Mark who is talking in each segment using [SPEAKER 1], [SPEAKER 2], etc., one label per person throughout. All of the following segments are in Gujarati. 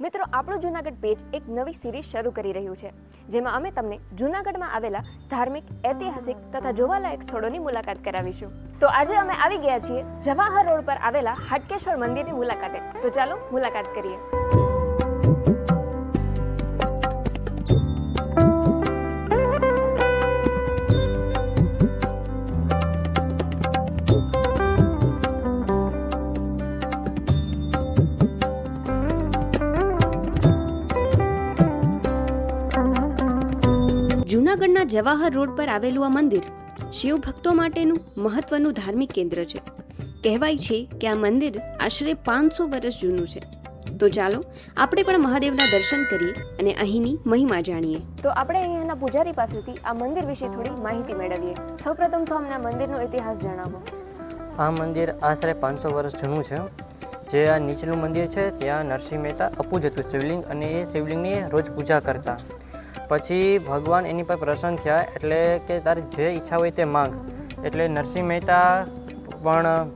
[SPEAKER 1] મિત્રો, આપણું જૂનાગઢ પેજ એક નવી સિરીઝ શરૂ કરી રહ્યું છે, જેમાં અમે તમને જૂનાગઢમાં આવેલા ધાર્મિક, ઐતિહાસિક તથા જોવાલાયક સ્થળોની મુલાકાત કરાવીશું. તો આજે અમે આવી ગયા છીએ જવાહર રોડ પર આવેલા હાટકેશ્વર મંદિરની મુલાકાતે. તો ચાલો મુલાકાત કરીએ. જૂનાગઢના જવાહર રોડ પર આવેલું આ મંદિર શિવ ભક્તો માટેનું મહત્વનું ધાર્મિક કેન્દ્ર છે. કહેવાય છે કે આ મંદિર આશરે પાંચસો વર્ષ જૂનું છે. તો ચાલો આપણે પણ મહાદેવના દર્શન કરીએ અને અહીંની મહિમા જાણીએ. તો આપણે અહીંયાના પૂજારી પાસેથી આ મંદિર વિશે થોડી માહિતી મેળવીએ. સૌપ્રથમ તો અમને મંદિરનો ઇતિહાસ જણાવો.
[SPEAKER 2] આ મંદિર આશરે પાંચસો વર્ષ જૂનું છે. જે આ નીચલું મંદિર છે ત્યાં નરસિંહ મહેતા અપૂજ હતું શિવલિંગ અને એ શિવલિંગની રોજ પૂજા કરતા. પછી ભગવાન એની પર પ્રસન્ન થયા એટલે કે તારી જે ઈચ્છા હોય તે માંગ. એટલે નરસિંહ મહેતા પણ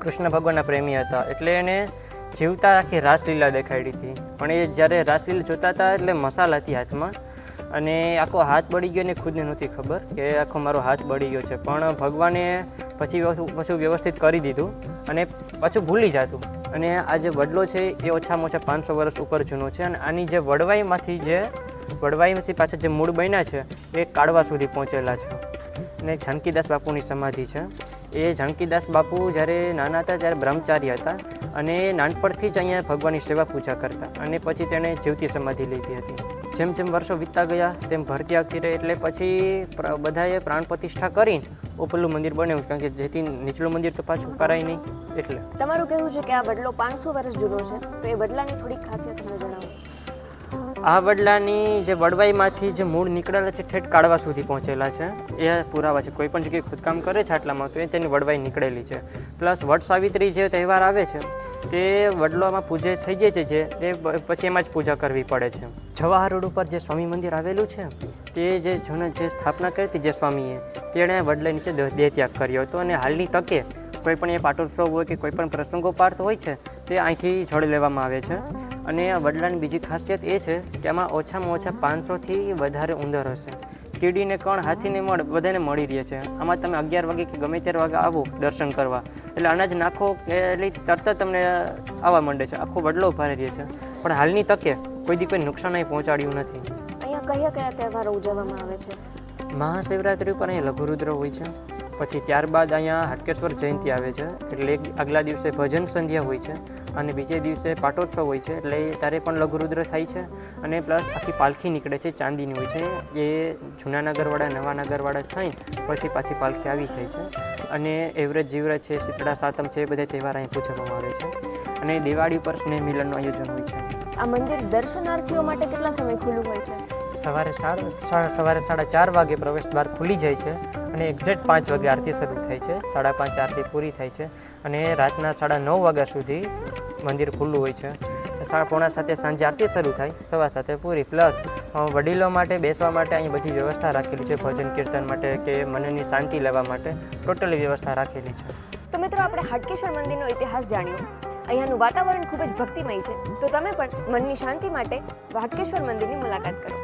[SPEAKER 2] કૃષ્ણ ભગવાનના પ્રેમી હતા. એટલે એને જીવતા આખી રાસલીલા દેખાડી હતી. પણ એ જ્યારે રાસલીલા જોતા હતા એટલે મસાલ હતી હાથમાં. અને આખો હાથ બળી ગયો ને ખુદને નહોતી ખબર કે આખો મારો હાથ બળી ગયો છે. પણ ભગવાને પછી પછી વ્યવસ્થિત કરી દીધું અને પાછું ભૂલી જતું. અને આ જે વડલો છે, એ ઓછામાં ઓછા પાંચસો વર્ષ ઉપર જૂનો છે અને આની જે વડવાઈમાંથી જે, વડવાઈમાંથી પાછા જે મૂળ બન્યા છે, એ કાળવા સુધી પહોંચેલા છે. અને જાનકીદાસ બાપુની સમાધિ છે. એ જાનકીદાસ બાપુ જ્યારે નાના હતા ત્યારે બ્રહ્મચારી હતા અને નાનપણથી જ અહીંયા ભગવાનની સેવા પૂજા કરતા અને પછી તેણે જીવતી સમાધિ લીધી હતી. જેમ જેમ વર્ષો વીતતા ગયા, તેમ ભરતી આવતી રહી એટલે પછી બધાએ પ્રાણ પ્રતિષ્ઠા કરીને ઉપરલું મંદિર બન્યું, કારણ કે જેથી નીચલું મંદિર તો પાછું કરાય નહીં એટલે.
[SPEAKER 1] તમારું કહેવું છે કે આ બદલો પાંચસો વર્ષ જૂનો છે, તો એ બદલાની થોડીક ખાસિયત મને જણાવો.
[SPEAKER 2] આ વડલાની જે વડવાઈમાંથી જે મૂળ નીકળેલા છે, ઠેઠ કાઢવા સુધી પહોંચેલા છે. એ પુરાવા છે. કોઈ પણ જગ્યાએ ખોદકામ કરે છે આટલામાં, તો એ તેની વડવાઈ નીકળેલી છે. પ્લસ વડ સાવિત્રી જે તહેવાર આવે છે, તે વડલોમાં પૂજે થઈ જાય છે જે, એ પછી એમાં જ પૂજા કરવી પડે છે. જવાહર રોડ ઉપર જે સ્વામી મંદિર આવેલું છે, તે જે જૂને જે સ્થાપના કરી હતી જે સ્વામીએ, તેણે વડલે નીચે દેહત્યાગ દેહ ત્યાગ કર્યો હતો અને હાલની તકે કોઈ પણ એ પાટોત્સવ હોય કે કોઈ પણ પ્રસંગો પાર્થ હોય છે, તે અહીંથી જળ લેવામાં આવે છે. અને આ વડલાની બીજી ખાસિયત એ છે કે આમાં ઓછામાં ઓછા પાંચસોથી વધારે ઉંદર હશે. કીડીને કણ હાથીને મળ બધાને મળી રહે છે. આમાં તમે અગિયાર વાગે કે ગમે ત્યારે વાગે આવો દર્શન કરવા. એટલે અનાજ નાખો કે એટલે તરત જ તમને આવવા માંડે છે. આખો વડલો ઊભા રહે છે. પણ હાલની તકે કોઈ દી કોઈ નુકસાન અહીં પહોંચાડ્યું નથી.
[SPEAKER 1] અહીંયા કયા કયા તહેવારો ઉજવવામાં આવે છે?
[SPEAKER 2] મહાશિવરાત્રિ ઉપર અહીંયા લઘુરુદ્ર હોય છે. પછી ત્યારબાદ અહીંયા હાટકેશ્વર જયંતિ આવે છે. એટલે આગલા દિવસે ભજન સંધ્યા હોય છે અને બીજે દિવસે પાટોત્સવ હોય છે. એટલે ત્યારે પણ લઘુરુદ્ર થાય છે અને પ્લસ આખી પાલખી નીકળે છે, ચાંદીની હોય છે. એ જૂના નગરવાળા નવા નગરવાળા થઈને પછી પાછી પાલખી આવી જાય છે. અને એવરેજ જીવરાજ છે, શીતળા, સાતમ છે, એ બધા તહેવાર અહીં પૂજવામાં આવે છે. અને દિવાળી પર સ્નેહ મિલનનું આયોજન હોય છે.
[SPEAKER 1] આ મંદિર દર્શનાર્થીઓ માટે કેટલા સમય ખુલ્લું હોય છે?
[SPEAKER 2] સવારે સાડા સવારે સાડા ચાર વાગે પ્રવેશ દ્વાર ખુલી જાય છે અને એક્ઝેક્ટ પાંચ વાગે આરતી શરૂ થાય છે. સાડા પાંચ આરતી પૂરી થાય છે અને રાતના સાડા નવ વાગ્યા સુધી મંદિર ખુલ્લું હોય છે. સાડા પોણા સાથે સાંજે આરતી શરૂ થાય, સવા સાથે પૂરી. પ્લસ વડીલો માટે, બેસવા માટે અહીં બધી વ્યવસ્થા રાખેલી છે, ભજન કીર્તન માટે કે મનની શાંતિ લેવા માટે ટોટલી વ્યવસ્થા રાખેલી છે.
[SPEAKER 1] તો મિત્રો, આપણે હાટકેશ્વર મંદિરનો ઇતિહાસ જાણ્યો. અહીંયાનું વાતાવરણ ખૂબ જ ભક્તિમય છે. તો તમે પણ મનની શાંતિ માટે હાટકેશ્વર મંદિરની મુલાકાત કરો.